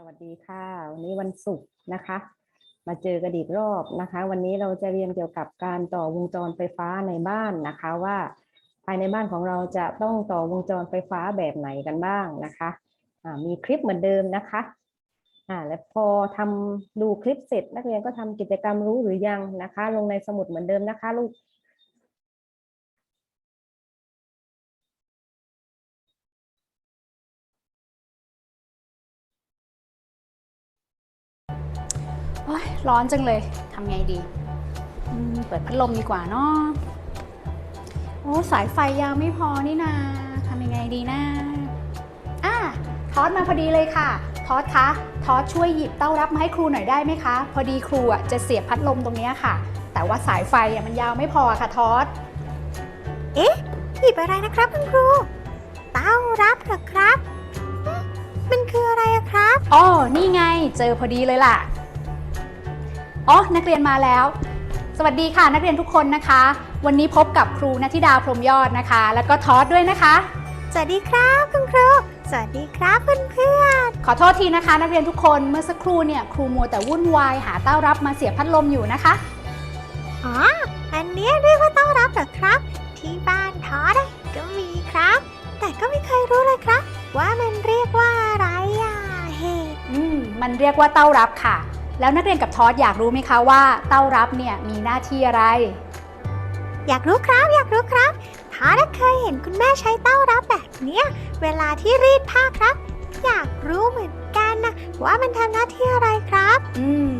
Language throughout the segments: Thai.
สวัสดีค่ะ วันนี้วันศุกร์นะคะ มาเจอกันอีกรอบนะคะ วันนี้เราจะเรียนเกี่ยวกับการต่อวงจรไฟฟ้าในบ้านนะคะว่า ภายในบ้านของเราจะต้องต่อวงจรไฟฟ้าแบบไหนกันบ้างนะคะอ่ามีคลิปเหมือนเดิมนะคะอ่าและพอทำดูคลิปเสร็จนักเรียนก็ทำกิจกรรมรู้หรือยังนะคะ ลงในสมุดเหมือนเดิมนะคะ ลูก ร้อนจังเลยทำไงดีอืมเปิดพัดลมดีกว่าเนาะโอ้สายไฟยาวไม่พอนี่นาทำยังไงดีนะอะทอดมาพอดีเลยค่ะ ทอดคะทอดช่วยหยิบเต้ารับมาให้ครูหน่อยได้ไหมคะ พอดีครูอะจะเสียบพัดลมตรงเนี้ยค่ะ แต่ว่าสายไฟอะมันยาวไม่พอค่ะทอดเอ๊ะหยิบอะไรนะครับคุณครู เต้ารับเหรอครับอืมมันคืออะไรอะครับ อ๋อ นี่ไง เจอพอดีเลยล่ะ อ๋อ นักเรียนมาแล้ว สวัสดีค่ะ นักเรียนทุกคนนะคะ วันนี้พบกับครูนัทธิดาพรหมยอดนะคะ แล้วก็ทอสด้วยนะคะ สวัสดีครับคุณครู สวัสดีครับเพื่อนขอโทษทีนะคะ นักเรียนทุกคนเมื่อสักครู่เนี่ยครูมัวแต่วุ่นวายหาเต้ารับมาเสียบพัดลมอยู่นะคะๆอ๋อ อันเนี้ยเรียกว่าเต้ารับเหรอครับ ที่บ้านทอดอะก็มีครับ แต่ก็ไม่เคยรู้เลยครับ ว่ามันเรียกว่าอะไรอะเฮ้อืม มันเรียกว่าเต้ารับค่ะ แล้วนักเรียนกับทอสอยากรู้ไหมคะว่าเต้ารับเนี่ยมีหน้าที่อะไร อยากรู้ครับ อยากรู้ครับทอดอะเคยเห็นคุณแม่ใช้เต้ารับแบบเนี้ยเวลาที่รีดผ้าครับ อยากรู้เหมือนกันนะว่ามันทำหน้าที่อะไรครับ อืม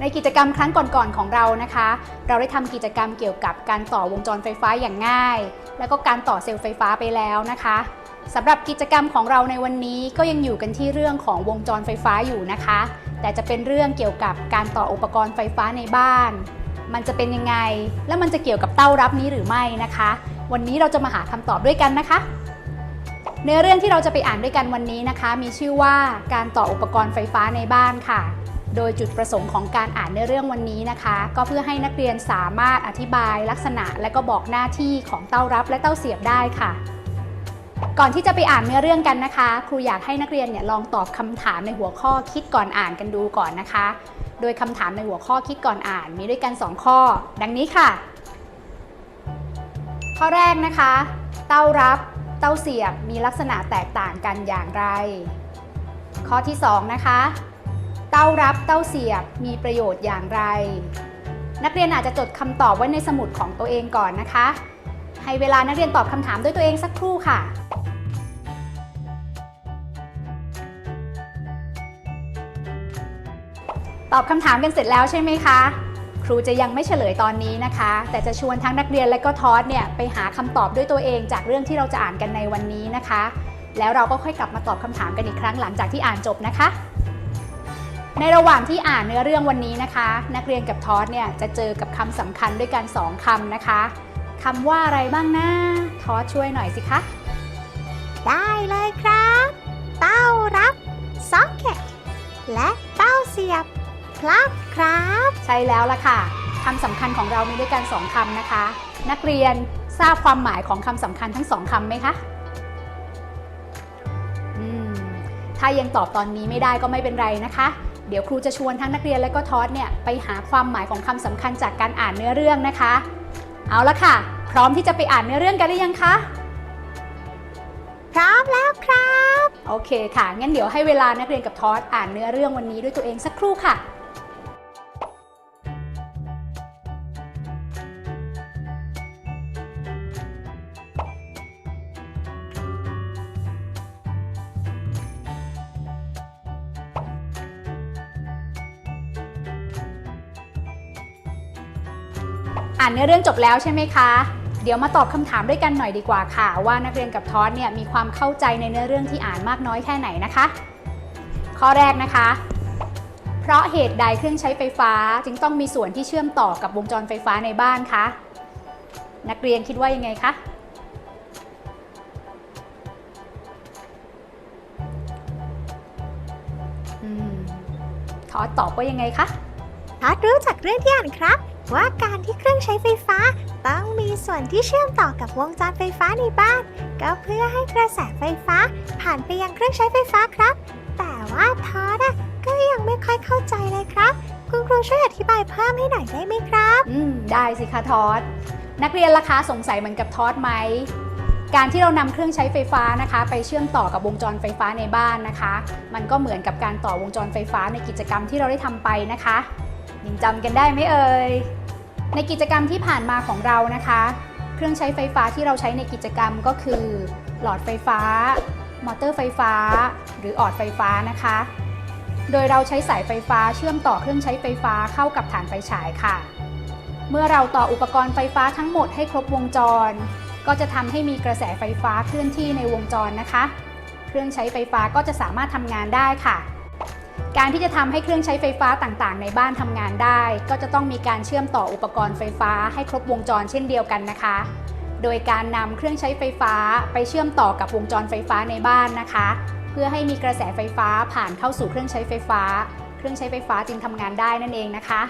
ในกิจกรรมครั้งก่อนๆของเรานะคะ เราได้ทำกิจกรรมเกี่ยวกับการต่อวงจรไฟฟ้าอย่างง่าย แล้วก็การต่อเซลล์ไฟฟ้าไปแล้วนะคะสำหรับกิจกรรมของเราในวันนี้ก็ยังอยู่กันที่เรื่องของวงจรไฟฟ้าอยู่นะคะ แต่จะเป็นเรื่องเกี่ยวกับการต่ออุปกรณ์ไฟฟ้าในบ้าน มันจะเป็นยังไง และมันจะเกี่ยวกับเต้ารับนี้หรือไม่นะคะ วันนี้เราจะมาหาคำตอบด้วยกันนะคะ เนื้อเรื่องที่เราจะไปอ่านด้วยกันวันนี้นะคะ มีชื่อว่าการต่ออุปกรณ์ไฟฟ้าในบ้านค่ะ โดยจุดประสงค์ของการอ่านเนื้อเรื่องวันนี้นะคะ ก็เพื่อให้นักเรียนสามารถอธิบายลักษณะ และก็บอกหน้าที่ของเต้ารับและเต้าเสียบได้ค่ะ ก่อนที่จะไปอ่านเนื้อเรื่องกันนะคะ ครูอยากให้นักเรียนเนี่ยลองตอบคำถามในหัวข้อคิดก่อนอ่านกันดูก่อนนะคะ โดยคำถามในหัวข้อคิดก่อนอ่านมีด้วยกัน 2 ข้อ ดังนี้ค่ะ ข้อแรกนะคะ เต้ารับ เต้าเสียบมีลักษณะแตกต่างกันอย่างไร ข้อที่ 2 นะคะ เต้ารับเต้าเสียบมีประโยชน์อย่างไร นักเรียนอาจจะจดคำตอบไว้ในสมุดของตัวเองก่อนนะคะให้เวลานักเรียนตอบคำถามด้วยตัวเองสักครู่ค่ะ ตอบคำถามกันเสร็จแล้วใช่ไหมคะ ครูจะยังไม่เฉลยตอนนี้นะคะ แต่จะชวนทั้งนักเรียนและก็ทอสเนี่ยไปหาคำตอบด้วยตัวเองจากเรื่องที่เราจะอ่านกันในวันนี้นะคะ แล้วเราก็ค่อยกลับมาตอบคำถามกันอีกครั้งหลังจากที่อ่านจบนะคะ ในระหว่างที่อ่านเนื้อเรื่องวันนี้นะคะ นักเรียนกับทอสเนี่ยจะเจอกับคำสำคัญด้วยกัน2คำนะคะคำว่าอะไรบ้างนะทอสช่วยหน่อยสิคะ ได้เลยครับ เต้ารับ socket และเต้าเสียบ plug ครับ ใช่แล้วล่ะค่ะคำสำคัญของเรามีด้วยกัน2คำนะคะ นักเรียนทราบความหมายของคำสำคัญทั้งสองคำไหมคะอืมถ้ายังตอบตอนนี้ไม่ได้ก็ไม่เป็นไรนะคะ เดี๋ยวครูจะชวนทั้งนักเรียนและก็ทอสเนี่ยไปหาความหมายของคำสำคัญจากการอ่านเนื้อเรื่องนะคะ เอาละค่ะ พร้อมที่จะไปอ่านเนื้อเรื่องกันหรือยังคะพร้อมแล้วครับ โอเคค่ะงั้นเดี๋ยวให้เวลานักเรียนกับทอสอ่านเนื้อเรื่องวันนี้ด้วยตัวเองสักครู่ค่ะานเนื้อเรื่องจบแล้วใช่ไหมคะ เดี๋ยวมาตอบคำถามด้วยกันหน่อยดีกว่าค่ะ ว่านักเรียนกับทอสเนี่ยมีความเข้าใจในเนื้อเรื่องที่อ่านมากน้อยแค่ไหนนะคะ ข้อแรกนะคะ เพราะเหตุใดเครื่องใช้ไฟฟ้าจึงต้องมีส่วนที่เชื่อมต่อกับวงจรไฟฟ้าในบ้านคะนักเรียนคิดว่ายังไงคะอืมทอสตอบว่ายังไงคะทอดรู้จากเรื่องที่อ่านครับ ว่าการที่เครื่องใช้ไฟฟ้า ต้องมีส่วนที่เชื่อมต่อกับวงจรไฟฟ้าในบ้าน ก็เพื่อให้กระแสไฟฟ้าผ่านไปยังเครื่องใช้ไฟฟ้าครับ แต่ว่าทอดอะยังไม่ค่อยเข้าใจเลยครับ คุณครูช่วยอธิบายเพิ่มให้หน่อยได้ไหมครับ อืม ได้สิคะทอด นักเรียนราคาสงสัยเหมือนกับทอดไหมการที่เรานำเครื่องใช้ไฟฟ้านะคะ ไปเชื่อมต่อกับวงจรไฟฟ้าในบ้านนะคะ มันก็เหมือนกับการต่อวงจรไฟฟ้าในกิจกรรมที่เราได้ทำไปนะคะยังจำกันได้ไหมเอ่ย ในกิจกรรมที่ผ่านมาของเรานะคะ เครื่องใช้ไฟฟ้าที่เราใช้ในกิจกรรมก็คือ หลอดไฟฟ้า มอเตอร์ไฟฟ้า หรือออดไฟฟ้านะคะ โดยเราใช้สายไฟฟ้าเชื่อมต่อเครื่องใช้ไฟฟ้าเข้ากับฐานไฟฉายค่ะ เมื่อเราต่ออุปกรณ์ไฟฟ้าทั้งหมดให้ครบวงจร ก็จะทำให้มีกระแสไฟฟ้าเคลื่อนที่ในวงจรนะคะ เครื่องใช้ไฟฟ้าก็จะสามารถทำงานได้ค่ะ การที่จะทำให้เครื่องใช้ไฟฟ้าต่างๆ ในบ้านทำงานได้ ก็จะต้องมีการเชื่อมต่ออุปกรณ์ไฟฟ้าให้ครบวงจรเช่นเดียวกันนะคะ โดยการนำเครื่องใช้ไฟฟ้าไปเชื่อมต่อกับวงจรไฟฟ้าในบ้านนะคะ เพื่อให้มีกระแสไฟฟ้าผ่านเข้าสู่เครื่องใช้ไฟฟ้า เครื่องใช้ไฟฟ้าจึงทำงานได้นั่นเองนะคะ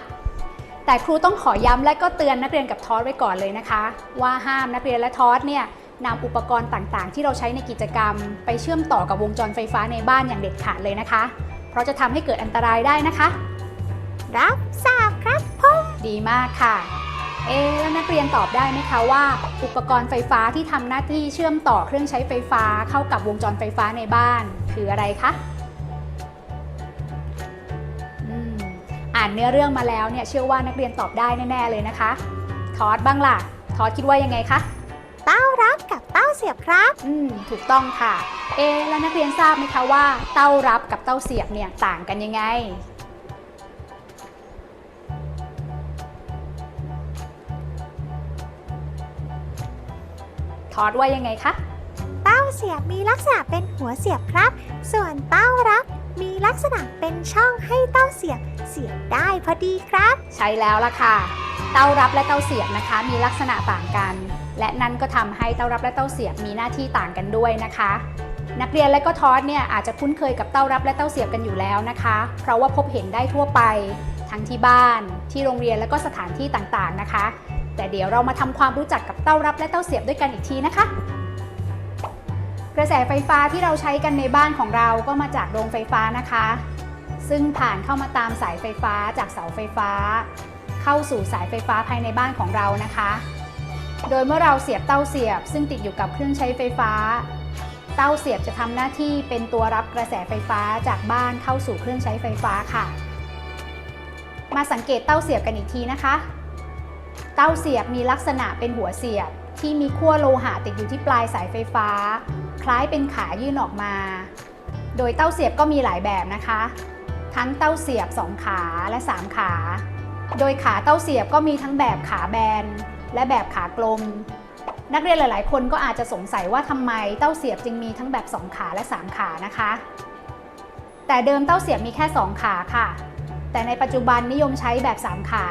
แต่ครูต้องขอย้ำและก็เตือนนักเรียนกับทอสไว้ก่อนเลยนะคะ ว่าห้ามนักเรียนและทอสเนี่ยนำอุปกรณ์ต่างๆ ที่เราใช้ในกิจกรรม ไปเชื่อมต่อกับวงจรไฟฟ้าในบ้านอย่างเด็ดขาดเลยนะคะ เพราะจะทำให้เกิดอันตรายได้นะคะ รับทราบครับผมดีมากค่ะ เอ๊แล้วนักเรียนตอบได้ไหมคะว่า อุปกรณ์ไฟฟ้าที่ทำหน้าที่เชื่อมต่อเครื่องใช้ไฟฟ้าเข้ากับวงจรไฟฟ้าในบ้าน คืออะไรคะอ่านเนื้อเรื่องมาแล้วเนี่ยเชื่อว่านักเรียนตอบได้แน่ ๆ เลยนะคะ ทอดบ้างล่ะ ทอดคิดว่ายังไงคะ เต้ารับกับเต้าเสียบครับ อืมถูกต้องค่ะ เอ๊ะแล้วนักเรียนทราบไหมคะว่า เต้ารับกับเต้าเสียบเนี่ยต่างกันยังไง ทอดว่ายังไงคะ เต้าเสียบมีลักษณะเป็นหัวเสียบครับ ส่วนเต้ารับมีลักษณะเป็นช่องให้เต้าเสียบ เสียบได้พอดีครับ ใช่แล้วล่ะค่ะ เต้ารับและเต้าเสียบนะคะ มีลักษณะต่างกัน และนั่นก็ทำให้เต้ารับและเต้าเสียบมีหน้าที่ต่างกันด้วยนะคะ นักเรียนและก็ทอสเนี่ยอาจจะคุ้นเคยกับเต้ารับและเต้าเสียบกันอยู่แล้วนะคะ เพราะว่าพบเห็นได้ทั่วไป ทั้งที่บ้าน ที่โรงเรียนและก็สถานที่ต่างๆนะคะ แต่เดี๋ยวเรามาทำความรู้จักกับเต้ารับและเต้าเสียบด้วยกันอีกทีนะคะกระแสไฟฟ้าที่เราใช้กันในบ้านของเราก็มาจากโรงไฟฟ้านะคะ ซึ่งผ่านเข้ามาตามสายไฟฟ้าจากเสาไฟฟ้า เข้าสู่สายไฟฟ้าภายในบ้านของเรานะคะ โดยเมื่อเราเสียบเต้าเสียบ ซึ่งติดอยู่กับเครื่องใช้ไฟฟ้า เต้าเสียบจะทำหน้าที่เป็นตัวรับกระแสไฟฟ้าจากบ้านเข้าสู่เครื่องใช้ไฟฟ้าค่ะ มาสังเกตเต้าเสียบกันอีกทีนะคะ เต้าเสียบมีลักษณะเป็นหัวเสียบที่มีขั้วโลหะติดอยู่ที่ปลายสายไฟฟ้า คล้ายเป็นขายื่นออกมา โดยเต้าเสียบก็มีหลายแบบนะคะ ทั้งเต้าเสียบ 2 ขาและ 3 ขา โดยขาเต้าเสียบก็มีทั้งแบบขาแบน และแบบขากลม นักเรียนหลาย ๆ คนก็อาจจะสงสัยว่าทำไมเต้าเสียบจึงมีทั้งแบบ 2 ขาและ 3 ขานะคะ แต่เดิมเต้าเสียบมีแค่ 2 ขาค่ะ แต่ในปัจจุบันนิยมใช้แบบ 3 ขา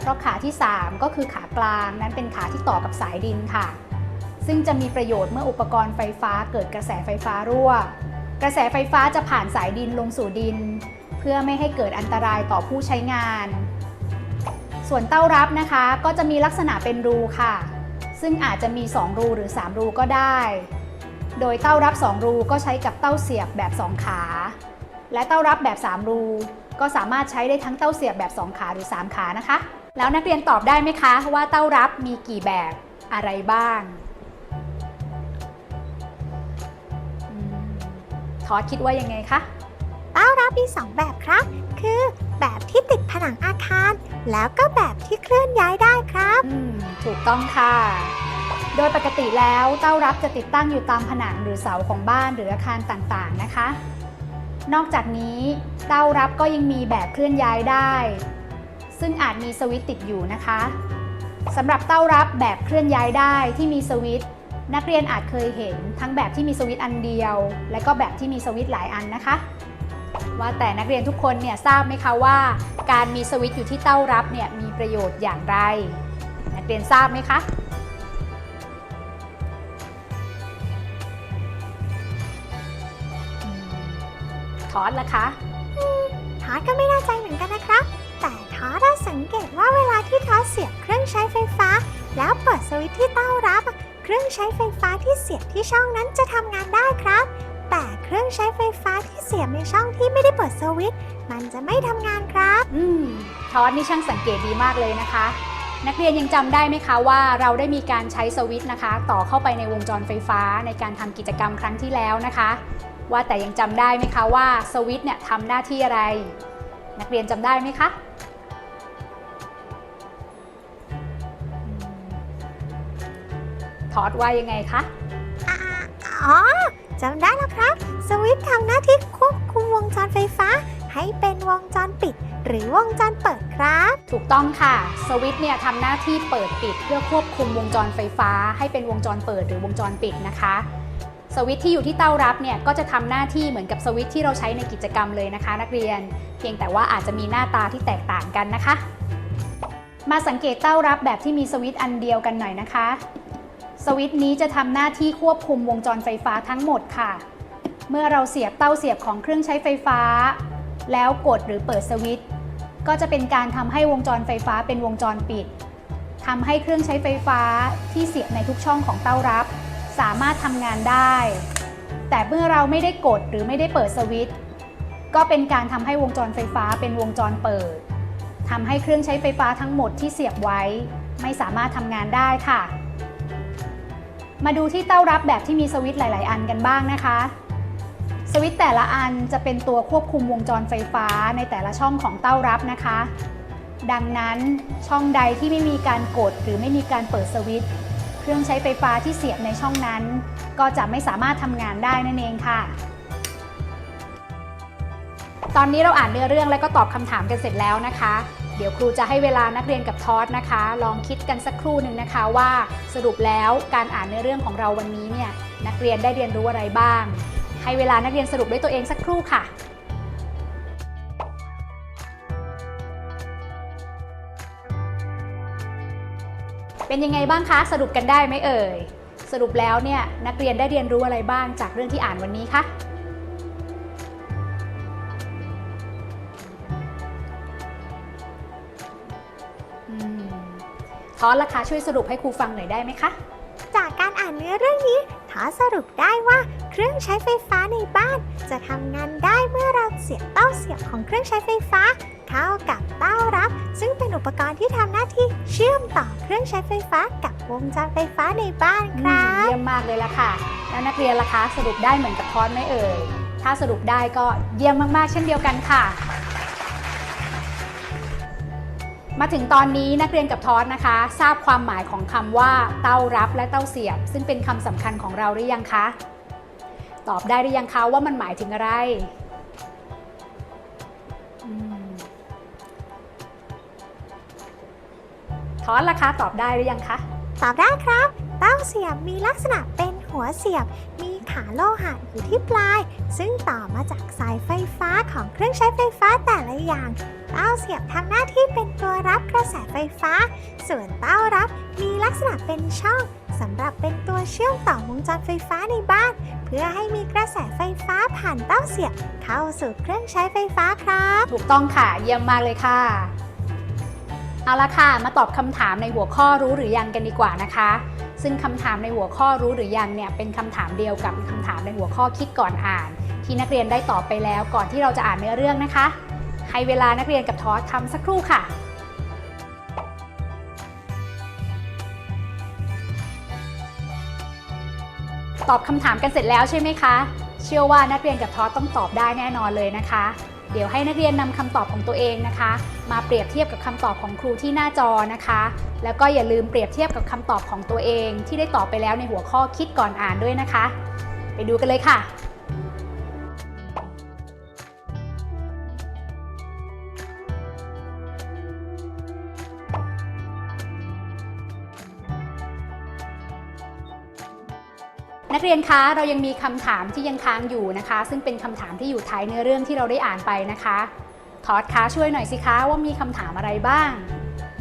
เพราะขาที่ 3 ก็คือขากลางนั้นเป็นขาที่ต่อกับสายดินค่ะ ซึ่งจะมีประโยชน์เมื่ออุปกรณ์ไฟฟ้าเกิดกระแสไฟฟ้ารั่ว กระแสไฟฟ้าจะผ่านสายดินลงสู่ดิน พื่อไม่ให้เกิดอันตรายต่อผู้ใช้งาน ส่วนเต้ารับนะคะก็จะมีลักษณะเป็นรูค่ะ ซึ่งอาจจะมี 2 รูหรือ 3 รูก็ได้ โดยเต้ารับ 2 รูก็ใช้กับเต้าเสียบแบบ 2 ขา และเต้ารับแบบ 3 รู ก็สามารถใช้ได้ทั้งเต้าเสียบแบบ 2 ขาหรือ 3 ขานะคะ แล้วนักเรียนตอบได้ไหมคะว่าเต้ารับมีกี่แบบอะไรบ้างทอดคิดว่ายังไงคะ เต้ารับมีสองแบบครับ คือแบบที่ติดผนังอาคาร แล้วก็แบบที่เคลื่อนย้ายได้ครับ อืมถูกต้องค่ะ โดยปกติแล้วเต้ารับจะติดตั้งอยู่ตามผนังหรือเสาของบ้านหรืออาคารต่างๆนะคะ นอกจากนี้เต้ารับก็ยังมีแบบเคลื่อนย้ายได้ ซึ่งอาจมีสวิตติดอยู่นะคะสำหรับเต้ารับแบบเคลื่อนย้ายได้ที่มีสวิตนักเรียนอาจเคยเห็นทั้งแบบที่มีสวิตอันเดียว และก็แบบที่มีสวิตหลายอันนะคะ ว่าแต่นักเรียนทุกคนเนี่ยทราบไหมคะว่า การมีสวิตช์อยู่ที่เต้ารับเนี่ยมีประโยชน์อย่างไร นักเรียนทราบไหมคะทอดละคะทอดก็ไม่แน่ใจเหมือนกันนะครับ แต่ทอดได้สังเกตว่าเวลาที่ทอดเสียบเครื่องใช้ไฟฟ้า แล้วเปิดสวิตช์ที่เต้ารับ เครื่องใช้ไฟฟ้าที่เสียบที่ช่องนั้นจะทำงานได้ครับ เครื่องใช้ไฟฟ้าที่เสียบในช่องที่ไม่ได้เปิดสวิตช์มันจะไม่ทำงานครับ อืมทอดนี่ช่างสังเกตดีมากเลยนะคะ นักเรียนยังจำได้ไหมคะว่าเราได้มีการใช้สวิตช์นะคะ ต่อเข้าไปในวงจรไฟฟ้าในการทำกิจกรรมครั้งที่แล้วนะคะ ว่าแต่ยังจำได้ไหมคะว่าสวิตช์เนี่ยทำหน้าที่อะไร นักเรียนจำได้ไหมคะทอดว่ายังไงคะอ่าอ๋อ จำได้แล้วครับ สวิตช์ทำหน้าที่ควบคุมวงจรไฟฟ้า ให้เป็นวงจรปิด หรือวงจรเปิดครับ ถูกต้องค่ะ สวิตช์เนี่ยทำหน้าที่เปิดปิด เพื่อควบคุมวงจรไฟฟ้า ให้เป็นวงจรเปิดหรือวงจรปิดนะคะ สวิตช์ที่อยู่ที่เต้ารับเนี่ยก็จะทำหน้าที่เหมือนกับสวิตช์ที่เราใช้ในกิจกรรมเลยนะคะ นักเรียน เพียงแต่ว่าอาจจะมีหน้าตาที่แตกต่างกันนะคะ มาสังเกตเต้ารับแบบที่มีสวิตช์อันเดียวกันหน่อยนะคะ สวิตช์นี้จะทำหน้าที่ควบคุมวงจรไฟฟ้าทั้งหมดค่ะ เมื่อเราเสียบเต้าเสียบของเครื่องใช้ไฟฟ้า แล้วกดหรือเปิดสวิตช์ก็จะเป็นการทำให้วงจรไฟฟ้าเป็นวงจรปิดทำให้เครื่องใช้ไฟฟ้าที่เสียบในทุกช่องของเต้ารับ สามารถทำงานได้ แต่เมื่อเราไม่ได้กดหรือไม่ได้เปิดสวิตช์ก็เป็นการทำให้วงจรไฟฟ้าเป็นวงจรเปิดทำให้เครื่องใช้ไฟฟ้าทั้งหมดที่เสียบไว้ ไม่สามารถทำงานได้ค่ะ มาดูที่เต้ารับแบบที่มีสวิตช์หลาย ๆ อันกันบ้างนะคะ สวิตช์แต่ละอันจะเป็นตัวควบคุมวงจรไฟฟ้าในแต่ละช่องของเต้ารับนะคะ ดังนั้นช่องใดที่ไม่มีการกดหรือไม่มีการเปิดสวิตช์เครื่องใช้ไฟฟ้าที่เสียบในช่องนั้น ก็จะไม่สามารถทำงานได้นั่นเองค่ะ ตอนนี้เราอ่านเนื้อเรื่องและก็ตอบคำถามกันเสร็จแล้วนะคะ เดี๋ยวครูจะให้เวลานักเรียนกับทอสนะคะ ลองคิดกันสักครู่หนึ่งนะคะว่าสรุปแล้วการอ่านเนื้อเรื่องของเราวันนี้เนี่ยนักเรียนได้เรียนรู้อะไรบ้าง ให้เวลานักเรียนสรุปด้วยตัวเองสักครู่ค่ะเป็นยังไงบ้างคะ สรุปกันได้ไหมเอ่ย สรุปแล้วเนี่ยนักเรียนได้เรียนรู้อะไรบ้างจากเรื่องที่อ่านวันนี้คะ อสล่ะคะช่วยสรุปให้ครูฟังหน่อยได้ไหมคะ จากการอ่านเนื้อเรื่องนี้ทอสรุปได้ว่าเครื่องใช้ไฟฟ้าในบ้าน จะทำงานได้เมื่อเราเสียบเต้าเสียบของเครื่องใช้ไฟฟ้า เข้ากับเต้ารับ ซึ่งเป็นอุปกรณ์ที่ทำหน้าที่เชื่อมต่อเครื่องใช้ไฟฟ้ากับวงจรไฟฟ้าในบ้านคอืรัมบ เยี่ยมมากเลยละค่ะ แล้วนักเรียนล่ะคะสรุปได้เหมือนกับทอนไหมเอ่ย ถ้าสรุปได้ก็เยี่ยมมากๆ เช่นเดียวกันค่ะ มาถึงตอนนี้นักเรียนกับทอสนะคะ ทราบความหมายของคำว่า เต้ารับและเต้าเสียบ ซึ่งเป็นคำสำคัญของเราหรือยังคะ ตอบได้หรือยังคะว่ามันหมายถึงอะไรอทอสล่ะคะ ตอบได้หรือยังคะ ตอบได้ครับ เต้าเสียบมีลักษณะเป็นหัวเสียบ มี ขาโลหะอยู่ที่ปลาย ซึ่งต่อมาจากสายไฟฟ้าของเครื่องใช้ไฟฟ้าแต่ละอย่าง เต้าเสียบทำหน้าที่เป็นตัวรับกระแสไฟฟ้า ส่วนเต้ารับมีลักษณะเป็นช่องสำหรับเป็นตัวเชื่อมต่อวงจรไฟฟ้าในบ้าน เพื่อให้มีกระแสไฟฟ้าผ่านเต้าเสียบเข้าสู่เครื่องใช้ไฟฟ้าครับ ถูกต้องค่ะ เยี่ยมมากเลยค่ะ เอาละค่ะ มาตอบคำถามในหัวข้อรู้หรือยังกันดีกว่านะคะ ซึ่งคำถามในหัวข้อรู้หรือยังเนี่ยเป็นคำถามเดียวกับคำถามในหัวข้อคิดก่อนอ่าน ที่นักเรียนได้ตอบไปแล้วก่อนที่เราจะอ่านเนื้อเรื่องนะคะ ให้เวลานักเรียนกับทอสทำสักครู่ค่ะตอบคำถามกันเสร็จแล้วใช่ไหมคะ เชื่อว่านักเรียนกับทอสต้องตอบได้แน่นอนเลยนะคะ เดี๋ยวให้นักเรียนนำคำตอบของตัวเองนะคะ มาเปรียบเทียบกับคำตอบของครูที่หน้าจอนะคะ แล้วก็อย่าลืมเปรียบเทียบกับคำตอบของตัวเอง ที่ได้ตอบไปแล้วในหัวข้อคิดก่อนอ่านด้วยนะคะ ไปดูกันเลยค่ะ นักเรียนคะเรายังมีคำถามที่ยังค้างอยู่นะคะ ซึ่งเป็นคำถามที่อยู่ท้ายเนื้อเรื่องที่เราได้อ่านไปนะคะทอดคะช่วยหน่อยสิคะว่ามีคำถามอะไรบ้าง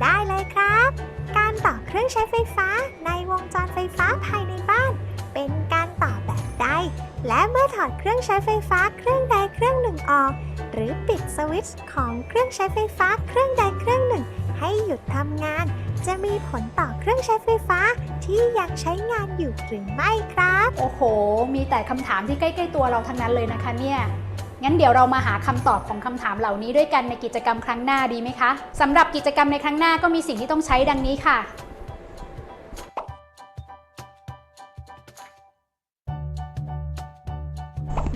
ได้เลยครับ การต่อเครื่องใช้ไฟฟ้าในวงจรไฟฟ้าภายในบ้าน เป็นการต่อแบบใด และเมื่อถอดเครื่องใช้ไฟฟ้าเครื่องใดเครื่องหนึ่งออก หรือปิดสวิตช์ของเครื่องใช้ไฟฟ้าเครื่องใดเครื่องหนึ่ง ให้หยุดทำงาน จะมีผลต่อเครื่องใช้ไฟฟ้าที่ยังใช้งานอยู่หรือไม่ครับ โอ้โห มีแต่คำถามที่ใกล้ๆตัวเราทั้งนั้นเลยนะคะเนี่ย งั้นเดี๋ยวเรามาหาคำตอบของคำถามเหล่านี้ด้วยกันในกิจกรรมครั้งหน้าดีไหมคะสำหรับกิจกรรมในครั้งหน้าก็มีสิ่งที่ต้องใช้ดังนี้ค่ะ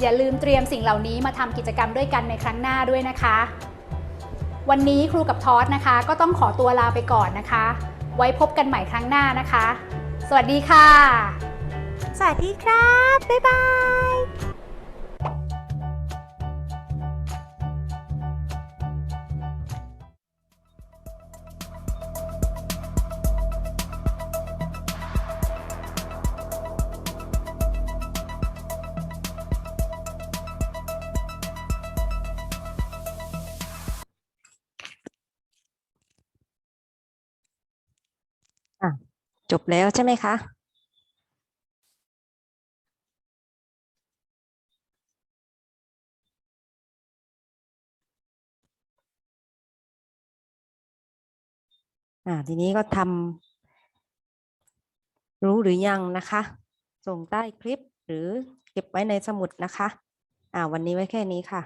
อย่าลืมเตรียมสิ่งเหล่านี้มาทำกิจกรรมด้วยกันในครั้งหน้าด้วยนะคะ วันนี้ครูกับทอสนะคะ ก็ต้องขอตัวลาไปก่อนนะคะ ไว้พบกันใหม่ครั้งหน้านะคะ สวัสดีค่ะ สวัสดีครับ บ๊ายบาย จบแล้วใช่ไหมคะ อ่า ทีนี้ก็ทำรู้หรือยังนะคะ ส่งใต้คลิปหรือเก็บไว้ในสมุดนะคะ อ่า วันนี้ไว้แค่นี้ค่ะ